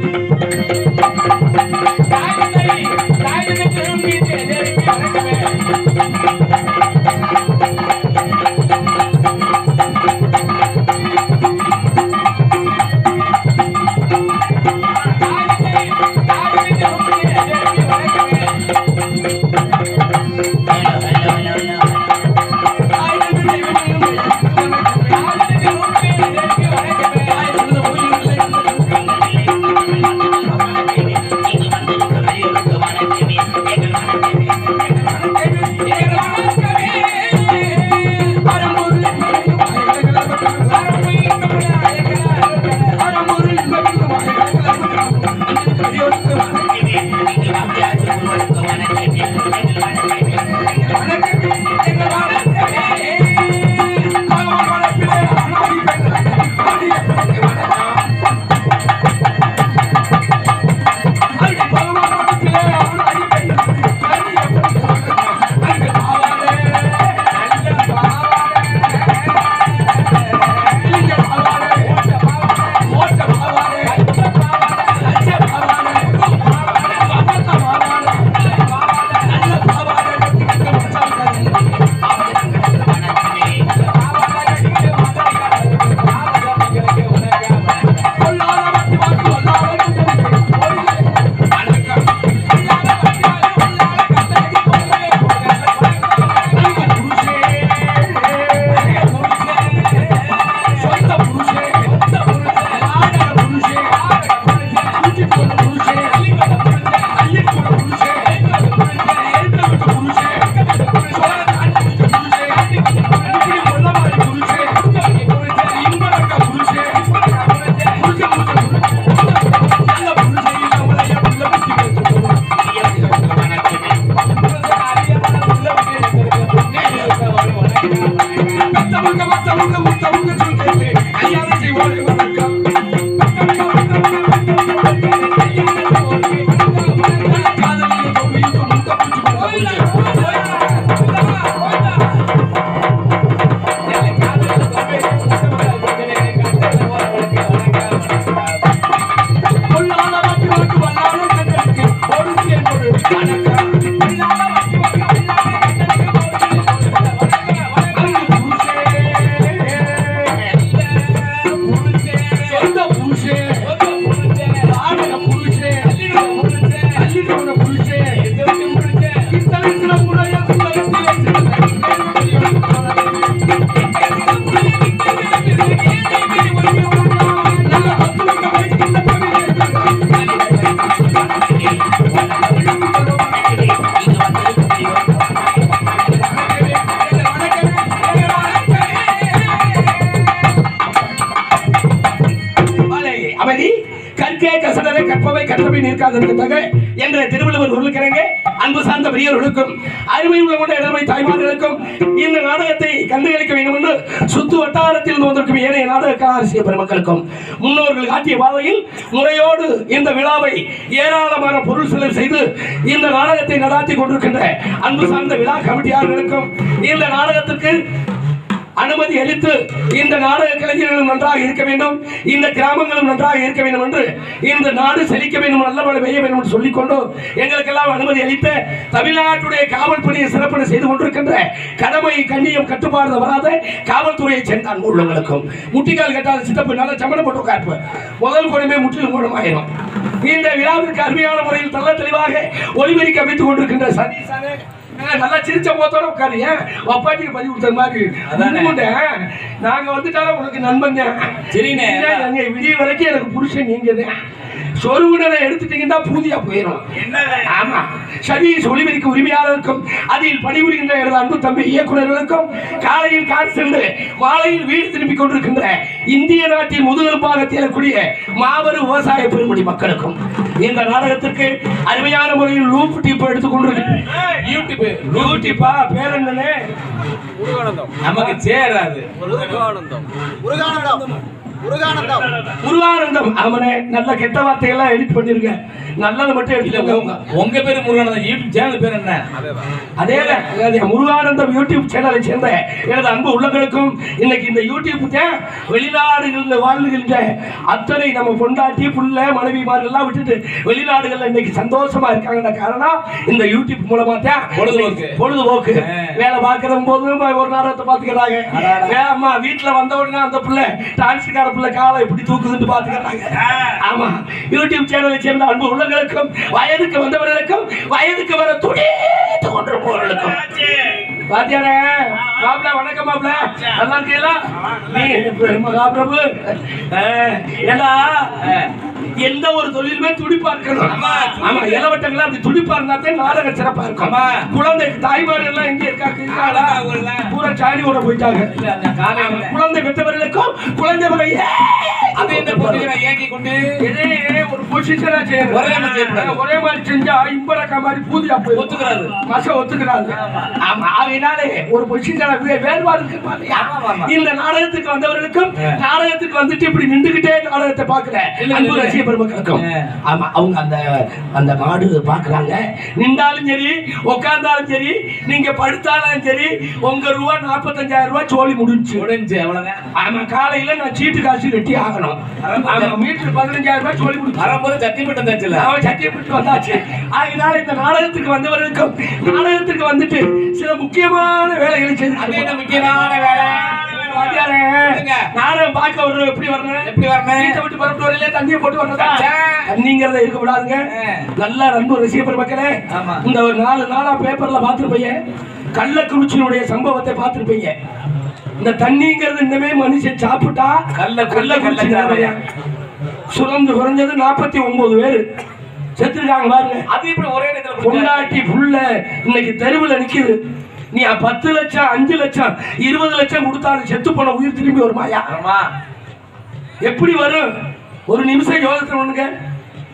Música மாலை கற்றவை என்ற திருவள்ளுவர் உருளுக்கிறங்க அன்பு சார்ந்த பெரியவர்களுக்கும் அருமை உள்ள கொண்ட இடமை தாய்மார்களுக்கும் இந்த நாடகத்தை கண்டுகளிக்க வேண்டும் என்று சுத்து வட்டாரத்தில் இருந்து வந்திருக்கும் ஏனைய நாடக கலாசிய பெருமக்களுக்கும் முன்னோர்கள் காட்டிய பாதையில் முறையோடு இந்த விழாவை ஏராளமான பொருள் செலவு செய்து இந்த நாடகத்தை நடாத்தி கொண்டிருக்கின்ற அன்பு சார்ந்த விழா கமிட்டியாளர்களுக்கும் இந்த நாடகத்திற்கு அனுமதி அளித்து இந்த நாடக கலைஞர்களும் நன்றாக இருக்க வேண்டும் இந்த கிராமங்களும் நன்றாக இருக்க வேண்டும் என்று இந்த நாடு செழிக்க வேண்டும் நல்ல மழை பெய்ய வேண்டும் என்று சொல்லிக்கொண்டு எங்களுக்கெல்லாம் அனுமதி அளித்த தமிழ்நாட்டுடைய காவல் பணியை சிறப்பாக செய்து கொண்டிருக்கின்ற கடமை கண்ணியம் கட்டுப்பாடு வராத காவல்துறையை சேர்ந்தான் அன்பு உள்ளவங்களுக்கும் முட்டிக்கால் கட்டாத சித்தப்பு நல்ல சமணம் போட்டு காப்பு முதல் குடமே முற்றிலும் குணமாயிரும் இந்த விழாவிற்கு அருமையான முறையில் நல்ல தெளிவாக ஒளிபெருக்கி அமைத்துக் கொண்டிருக்கின்ற சதீசானே நல்லா சிரிச்ச போத்தோட உட்காரு. ஏன் அப்பாட்டிக்கு பதிவு கொடுத்த மாதிரி. நாங்க வந்துட்டாலும் உனக்கு நண்பன் சரிண்ணே. சரிங்க விடிய வரைக்கும் எனக்கு புருஷன் நீங்க சொருகுடனை எடுத்துட்டீங்கன்னா பூதியா போயிடும் ஆமா. சரி ஒளிபெருக்க உரிமையாளருக்கும் அதில் பணிபுரிகின்ற எனது அன்பு தம்பி இயக்குநர்களுக்கும் காலையில் கார் சென்று மாலையில் வீடு திரும்பிக் கொண்டிருக்கின்ற இந்திய நாட்டின் முதுகெலும்பாக தேரக்கூடிய மாபெரும் விவசாய பெருமடி மக்களுக்கும் இந்த நாடகத்திற்கு அருமையான முறையில் லூப் டிப் எடுத்துக் கொண்டிருக்கிறேன். யூடியூப் யூடியூப்பா பேர் என்னன்னு நமக்கு சேராது முருகானந்தம். முருகானந்தம். முருகானந்தம். அவனே நல்ல கெட்ட வார்த்தையெல்லாம் எடிட் பண்ணிருங்க. நல்லதை மட்டும் எடுத்துக்கோங்க. உங்க பேரு முருகன் யூடியூப் சேனல் பேர் என்ன? அதே முருகானந்தம் யூடியூப் சேனலை சேர்ந்த எனது அன்பு உள்ளங்களுக்கும் இன்னைக்கு இந்த யூடியூப் தான் வெளிநாடுகளில் வாழ்கின்ற அத்தனை நம்ம பொண்டாட்டி புள்ள மனைவிமார் எல்லாம் விட்டுட்டு வெளிநாடுகள்ல இன்னைக்கு சந்தோஷமா இருக்காங்கன்ற காரணம் இந்த யூடியூப் மூலமா தான் பொழுதுபோக்கு. பொழுதுபோக்கு. வேலை பார்க்கற போதும் ஒரு நாடகத்தை பாத்துக்கிறாங்க அம்மா வீட்டுல வந்த உடனே அந்த பிள்ளை டான்ஸுக்கார பிள்ளை காலை எப்படி தூக்குதுன்னு பாத்துக்கிறாங்க ஆமா. யூடியூப் சேனலை சேர்ந்த அன்பு உள்ளங்களுக்கும் வயதுக்கு வந்தவர்களுக்கும் வயதுக்கு வர துடித்து கொண்டிருப்பவர்களுக்கும் பாத்தியாரே? மாப்பிள வணக்கம் மாப்பிள. நல்லா இருக்கீங்களா? நீ மகாபிரபு அஹ், ஏன்னா அஹ், எந்த ஒரு தொழிலுமே துடிப்பா இருக்கணும் ஆமா, இளவட்டங்களா அப்படி துடிப்பா இருந்தா தான் நாடகம் சிறப்பா இருக்கும். ஆமா. குழந்தை தாய்மார் எல்லாம் எங்க இருக்காங்களா? பூரா சாணியோட போயிட்டாங்க குழந்தை பெற்றவர்களுக்கும் குழந்தை அது ஏங்கி கொண்டு இதே ஒரு பொசிஷனா ஒரே மாதிரி செய்யக்கூடாது. ஒரே மாதிரி செஞ்சா இம்பரக்கா மாதிரி பூதியா போய் ஒத்துக்கிறாரு. மச ஒத்துக்கிறாரு ஒரு பொசிஷனா வேறுபாடு இருக்கு பாத்தியா? இந்த நாடகத்துக்கு வந்தவர்களுக்கும். நாடகத்துக்கு வந்துட்டு இப்படி நின்றுகிட்டே நாடகத்தை பாக்குற அன்பு. ரசிக பெருமக்களுக்கும். ஆமா அவங்க அந்த அந்த மாடு பாக்குறாங்க நின்றாலும் சரி உட்கார்ந்தாலும் சரி நீங்க படுத்தாலும் சரி உங்க ரூபா நாற்பத்தஞ்சாயிரம் ரூபாய் சோழி முடிஞ்சு முடிஞ்சு அவ்வளவுதான் ஆமா காலையில நான் சீட்டு காசு கட்டி ஆகணும் மீட்டர் பதினஞ்சாயிரம் ரூபாய் சொல்லி கொடுத்தேன் வரும்போது மட்டும் தச்சுல அவன் சத்தியப்பட்டு வந்தாச்சு. அதனால இந்த நாடகத்துக்கு வந்தவர்களுக்கும் நாடகத்துக்கு வந்துட்டு சில முக்கியமான வேலைகளை அது என்ன செய்து முக்கியமான வேலை. நாடகம் பார்க்க வர்றது எப்படி வரணும் எப்படி வரணும்? வீட்டை வரல தண்ணியை போட்டு வரதா சே. தண்ணிங்கிறத இருக்க. நல்லா நண்பு ரசிக பெருமக்களே ஆமா. இந்த ஒரு நாலு நாளா பேப்பர்ல பார்த்திருப்பீங்க. கள்ளக்குறிச்சியினுடைய சம்பவத்தை பார்த்திருப்பீங்க. இந்த தண்ணிங்கிறது இன்னமே மனுஷன் சாப்பிட்டா கள்ள கள்ளக்குறிச்சி நிறையா. சுரந்து குறைஞ்சது நாற்பத்தி ஒன்பது பேர். செத்துருக்காங்க பாருங்க. அது இப்படி ஒரே இடத்துல குடிச்சா? பொண்டாட்டி புள்ள இன்னைக்கு தெருவில் நிக்குது. நீ பத்து லட்சம் அஞ்சு லட்சம் இருபது லட்சம் கொடுத்தாலும் செத்து போன உயிர் திரும்பி வருமாயா எப்படி வரும்? ஒரு நிமிஷம் யோசனை பண்ணுங்க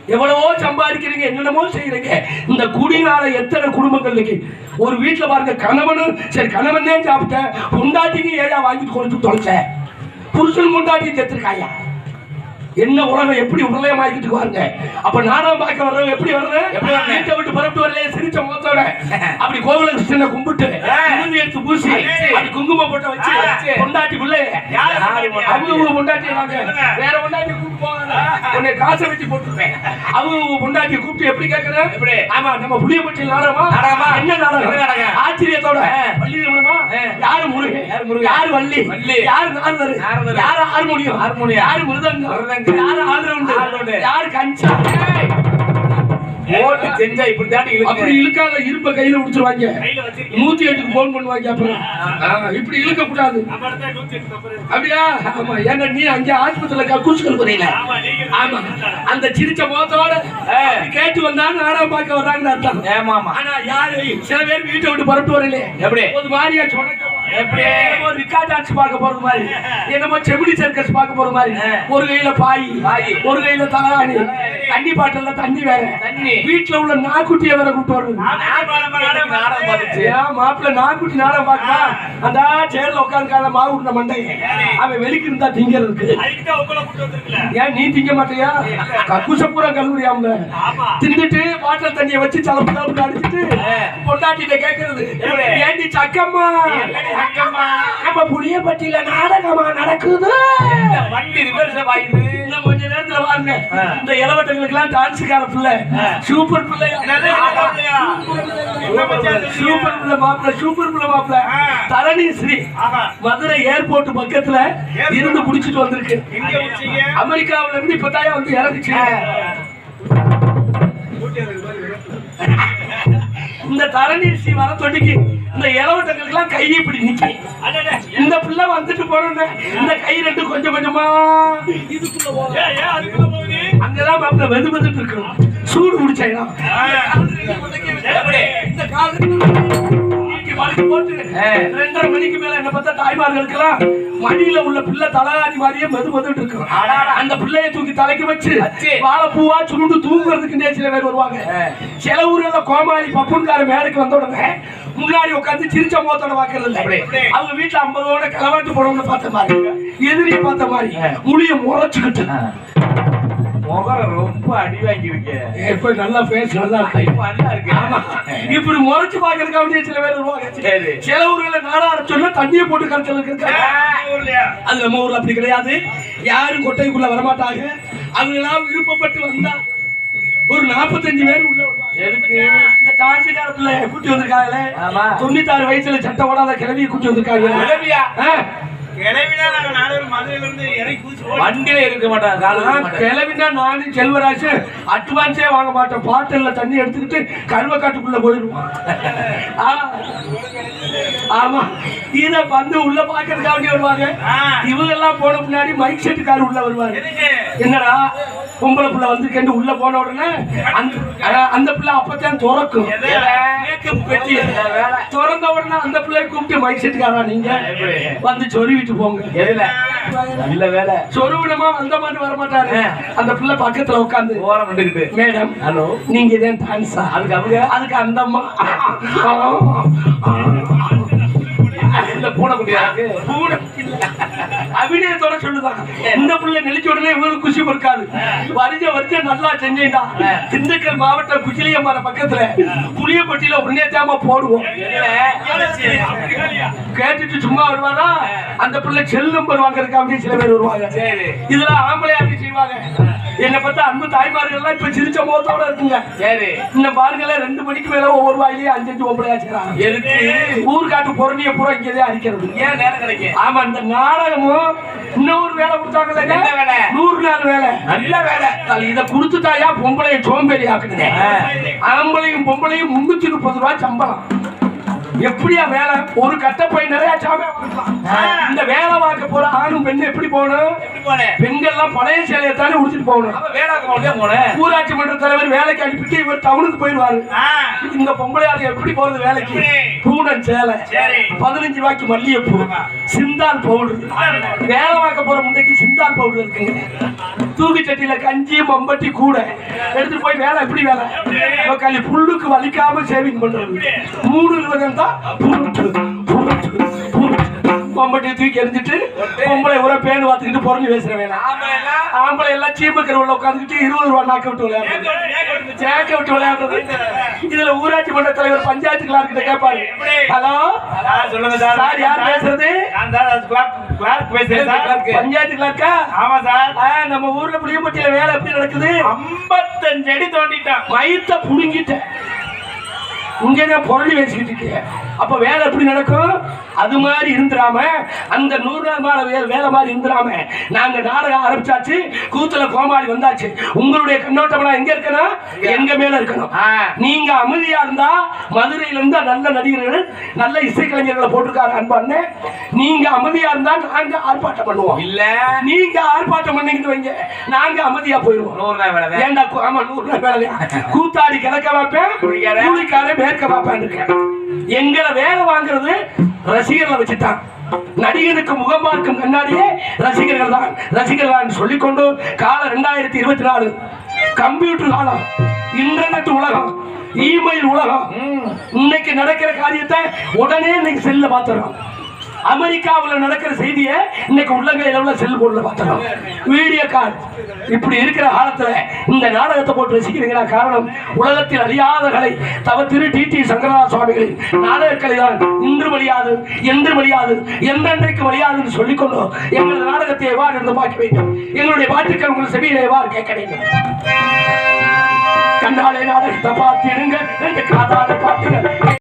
எவ்வளவோ சம்பாதிக்கிறீங்க என்னென்னமோ செய்யறீங்க இந்த குடினால எத்தனை குடும்பங்கள் இன்னைக்கு ஒரு வீட்டுல பாருங்க கணவனும் சரி கணவனே சாப்பிட்டேன். பொண்டாட்டிக்கு ஏழா வாங்கிட்டு கொடுத்து தொலைச்ச? புருஷன் பொண்டாட்டி செத்துருக்காயா? என்ன உலகம் எப்படி உடலயமாக்கிட்டு பாருங்க. அப்ப நாடகம் பார்க்க வர்றவங்க எப்படி வர்றது எப்படி? வீட்டை விட்டு புறப்பட்டு வரல சிரிச்ச முகத்தோட. அப்படி கோகுல கிருஷ்ணனை கும்பிட்டு எடுத்து பூசி அப்படி குங்குமம் போட்டு வச்சு. பொண்டாட்டி பிள்ளை? அவங்க உங்க பொண்டாட்டி வேற பொண்டாட்டி கூப்பிட்டு போவாங்க உன்னை காசை வச்சு போட்டுருப்பேன் அவங்க உங்க பொண்டாட்டி கூப்பிட்டு எப்படி கேக்குறேன் எப்படி? ஆமா நம்ம புளியப்பட்டி நாடகமா நாடகமா? என்ன நாடகம்? ஆச்சரியத்தோட ரமணமா ஆ. யாரு முருகன் யாரு முருகன்? யாரு வள்ளி வள்ளி. யாரு நாரதர் நாரதர். யாரு ஹார்மோனியம் ஹார்மோனியம். யாரு மிருதங்கம் மிருதங்கம். யாரு ஆல்ரவுண்ட் ஆல்ரவுண்டு. யாரு கஞ்சா ஓட்டு செஞ்சா இப்படி தாண்டி அப்படி இழுக்கு இழுக்காத இருப்ப கையில முடிச்சிருவாங்க நூத்தி எட்டுக்கு போன் பண்ணுவாங்க அப்புறம். இப்படி இழுக்க கூடாது அப்படியா? ஆமா ஏன்னா நீ அங்க ஆஸ்பத்திரியில கக்கூசுகள் குறையில ஆமா அந்த சிரிச்ச முகத்தோட கேட்டு வந்தா நாடகம் பார்க்க வர்றாங்கன்னு அர்த்தம். ஏமாமா ஆனா யாரு? சில பேர் வீட்டை விட்டு புறப்பட்டு வரல எப்படி? ஒரு மாதிரியா சொன்ன எப்படி? என்னமோ ரிக்கார்ட் டான்ஸ் பார்க்க போறது மாதிரி. என்னமோ செமிடி சர்க்கஸ் பார்க்க போறது மாதிரி. ஒரு கையில பாய் பாய். ஒரு கையில தலாணி தண்ணி பாட்டில தண்ணி வேற. தண்ணி. வீட்டுல உள்ள நாக்குட்டியை வேற கூட்டு வருது. மாப்பிள்ள நாக்குட்டி நாடகம் பார்க்கமா அந்த சேர்ல உட்காந்து மாவு உருண்ட மண்டை அவன் வெளிக்கு இருந்தா திங்கிறதுக்கு. ஏன் நீ திங்க மாட்டியா? கக்குச பூரா கழுவுறியாம்ல. தின்னுட்டு பாட்டில் தண்ணியை வச்சு சலப்பு சலப்பு அடிச்சுட்டு பொண்டாட்டிட்ட கேக்குறது? ஏண்டி சக்கம்மா. நம்ம புளியப்பட்டியில நாடகமா நடக்குது? வண்டி ரிவர்ஸ் வாயுது இன்னும் கொஞ்ச நேரத்துல பாருங்க ஆ. இந்த இளவட்டங்களுக்கு எல்லாம் டான்ஸுக்கார பிள்ளை. சூப்பர் பிள்ளை? சூப்பர் பிள்ளை மாப்பிள்ள சூப்பர் பிள்ளை மாப்பிள்ள. தரணி ஸ்ரீ மதுரை ஏர்போர்ட் பக்கத்துல இருந்து புடிச்சிட்டு வந்திருக்கு. அமெரிக்காவுல இருந்து இப்பதாயா வந்து இறங்குச்சு. இந்த தரணி ஸ்ரீ வர தொட்டிக்கு இந்த இளவட்டங்களுக்கு எல்லாம் கை இப்படி நிக்க. இந்த பிள்ளை வந்துட்டு போனோன்னு இந்த கை ரெண்டு கொஞ்சம் கொஞ்சமா அங்கதான் மாப்பிள்ள வெது வெதுட்டு இருக்கணும் சூடு பிடிச்சா? இந்த கால். ரெண்டரை மணிக்கு மேல என்ன பார்த்தா தாய்மார்களுக்கெல்லாம் மடியில உள்ள பிள்ளை தலகாணி மாதிரியே மெது மெதுட்டு இருக்கும் அடாடா. அந்த பிள்ளையை தூக்கி தலைக்கு வச்சு. வாழைப்பூவா சுருண்டு தூங்குறதுக்கு சில பேர் வருவாங்க. சில ஊர்ல கோமாளி பப்புன்கார மேடைக்கு வந்த உடனே முன்னாடி உட்காந்து சிரிச்ச முகத்தோட பாக்குறது இல்ல. அவங்க வீட்டுல ஐம்பதோட களவாட்டு போடணும்னு பார்த்த மாதிரி. எதிரியை பார்த்த மாதிரி. முடிய முறைச்சுக்கிட்டு. முகரம் ரொம்ப அடி வாங்கியிருக்கு. இப்ப நல்லா பேச நல்லா இருக்கு. ஆமா. இப்படி முறைச்சு பாக்குறதுக்கு அப்படியே சில பேர் சில ஊர்ல நாடா தண்ணியை போட்டு கரைச்சல் இருக்காங்க அது நம்ம ஊர்ல அப்படி கிடையாது. யாரும் கொட்டைக்குள்ள வரமாட்டாங்க. அவங்களாம் விருப்பப்பட்டு வந்தா ஒரு நாற்பத்தஞ்சு பேர் உள்ள இந்த டான்ஸ் காலத்துல கூட்டி வந்திருக்காங்களே. தொண்ணூத்தாறு வயசுல சட்டை ஓடாத கிளவியை கூட்டி வந்திருக்காங்க கிளவியா? வண்டியில இருக்க மாட்டாங்க கிளவினா நானும் செல்வராஜ் அட்வான்ஸே வாங்க மாட்டோம். பாட்டில்ல தண்ணி எடுத்துக்கிட்டு கருவக்காட்டுக்குள்ள போயிடுவோம். ஆ. ஆமா. இத வந்து உள்ள பாக்குறதுக்காக வருவாங்க ஆ. இவங்க எல்லாம் போன முன்னாடி மைக் செட்டுக்காரர் உள்ள வருவாங்க என்னடா? பொம்பளை புள்ள வந்து கண்டு உள்ள போன உடனே அந்த அந்த பிள்ளை அப்பதான் திறக்கும். திறந்த உடனே அந்த பிள்ளைய கூப்பிட்டு மைக் செட்டுக்காரா நீங்க? வந்து சொருவிட்டு போங்க. நல்ல வேலை. சொருவிடமா அந்த மாதிரி வர மாட்டாரு அந்த பிள்ளை பக்கத்துல உட்காந்து ஓரம் மேடம் ஹலோ. நீங்க இதே டான்ஸா அதுக்கு அவங்க அதுக்கு அந்த அம்மா. பூனை. அபிநயத்தோட சொல்லுதான். இந்த பிள்ளை நெளிச்ச உடனே இவருக்கு குஷி பொறுக்காது. வரிஞ்ச வரிஞ்ச நல்லா செஞ்சேன்டா. திண்டுக்கல் மாவட்டம் குச்சிலியம்பாறை பக்கத்துல. புளியப்பட்டியில உடனே தாம போடுவோம் கேட்டுட்டு சும்மா வருவாரா அந்த பிள்ளை செல் நம்பர் வாங்குறதுக்கு அப்படின்னு சில பேர் வருவாங்க. சரி. இதுல ஆம்பளையாட்டி செய்வாங்க. என்னை பார்த்தா அன்பு தாய்மார்கள் எல்லாம் இப்ப சிரிச்ச முகத்தோட இருக்குங்க. சரி. இந்த பாருங்கள ரெண்டு மணிக்கு மேல ஒவ்வொரு வாயிலையும் அஞ்சு அஞ்சு ஒம்பளையா செய்றாங்க. எதுக்கு? ஊர்காட்டு பொருளிய பூரா இங்கதே அடிக்கிறது ஏன் நேரம் கிடைக்கும் ஆமா இந்த நாடகமும் இன்னொரு வேலை கொடுத்தாங்கல்ல என்ன வேலை? நூறு நாள் வேலை. நல்ல வேலை. இத கொடுத்துட்டாயா பொம்பளைய சோம்பேறி ஆக்குனே. ஆம்பளையும் பொம்பளையும் முன்னூத்தி முப்பது ரூபாய் சம்பளம். எப்படியா வேலை? ஒரு கட்ட போய் நிறைய கொடுக்கலாம். இந்த வேலை பார்க்க போற பெண்ணு எப்படி போகணும்? பெண்கள்லாம் பழைய சேலையை தானே உடுத்திட்டு போகணும். ஊராட்சி மன்ற தலைவர் வேலைக்கு அனுப்பிட்டு இவர் டவுனுக்கு போயிடுவாரு. இந்த பொம்பளையாளு எப்படி போறது வேலைக்கு? பூனன் சேலை. பதினஞ்சு ரூபாய்க்கு மல்லிகைப்பூ. சிந்தால் பவுடர் வேலை பார்க்க போற முண்டைக்கு சிந்தால் பவுடர் இருக்குங்க. தூக்கு சட்டியில கஞ்சி மம்பட்டி கூட. எடுத்துட்டு போய் வேலை எப்படி வேலை? களி புல்லுக்கு வலிக்காம சேவிங் பண்றது. மூணு தான் மம்பட்டி தூக்கி எரிஞ்சிட்டு பொம்பளை உர பேனு பார்த்துக்கிட்டு புறஞ்சு பேசுற வேலை ஆமா எல்லாம் ஆம்பளை எல்லாம் சீமக்கர் உள்ள உட்காந்துக்கிட்டு இருபது ரூபா நாக்க விட்டு விளையாடுறது. ஜாக்க விட்டு விளையாடுறது. இதுல ஊராட்சி மன்ற தலைவர் பஞ்சாயத்து கிளார்கிட்ட கேட்பாரு ஹலோ? சொல்லுங்க சார். யார் பேசுறது? Clerk clerk clerk. பஞ்சாயத்து கிளார்க்கா ஆமா சார். நம்ம ஊர்ல புளியம்பட்டியில வேலை எப்படி நடக்குது? ஐம்பத்தஞ்சு அடி தோண்டிட்டான். மயத்த புடுங்கிட்டேன். இங்கே தான் புரளி வச்சுக்கிட்டு இருக்கீங்க அப்ப வேலை எப்படி நடக்கும்? அது மாதிரி இருந்துடாம அந்த நூறு நாள் மேல வேலை வேலை மாதிரி இருந்துடாம நாங்க நாடகம் ஆரம்பிச்சாச்சு கூத்துல கோமாளி வந்தாச்சு. உங்களுடைய கண்ணோட்டம்லாம் எங்க இருக்கணும் எங்க மேல இருக்கணும். ஆ. நீங்க அமைதியா இருந்தா மதுரையில இருந்தா நல்ல நடிகர்கள் நல்ல இசைக்கலைஞர்களை போட்டிருக்காரு அன்பான்னு நீங்க அமைதியா இருந்தா நாங்க ஆர்ப்பாட்டம் பண்ணுவோம். இல்ல. நீங்க ஆர்ப்பாட்டம் பண்ணிக்கிட்டு வைங்க. நாங்க அமைதியா போயிடுவோம் நூறு நாள் வேலை ஏன்டா கு- ஆமா நூறு ரூபாய் வேலையா கூத்தாடி கிழக்க வைப்பேன் வைப்பேன் இருக்கேன் எங்களை வேலை வாங்குறது ரசிகர்களை வச்சுட்டான் நடிகனுக்கு முகம் பார்க்கும் கண்ணாடியே ரசிகர்கள் தான். ரசிகர்கள் தான் சொல்லிக்கொண்டு காலம் ரெண்டாயிரத்தி இருபத்தி நாலு கம்ப்யூட்டர் காலம். இன்டர்நெட் உலகம் இமெயில் உலகம். இன்னைக்கு நடக்கிற காரியத்தை உடனே இன்னைக்கு செல்ல பார்த்துறோம் அமெரிக்காவில் நடக்கிற செய்தியை இன்னைக்கு உள்ளங்கையில உள்ள செல்போன்ல போர்டில் வீடியோ கால் இப்படி இருக்கிற காலத்துல இந்த நாடகத்தை போட்டு ரசிக்கிறீங்களா காரணம் உலகத்தில் அழியாத கலை தவ திரு டி டி சங்கரா சுவாமிகளின் நாடகக்கலை தான் இன்று வழியாது என்று வழியாது என்றென்றைக்கு வழியாதுன்னு சொல்லிக்கொண்டு எங்களது நாடகத்தை எவ்வாறு இருந்து பார்க்க வேண்டும்? எங்களுடைய பாட்டுக்கள் உங்கள் செவியில எவ்வாறு கேட்க வேண்டும்? கண்டாலே நாடகத்தை பார்த்திடுங்க ரெண்டு காதால பாட்டுங்க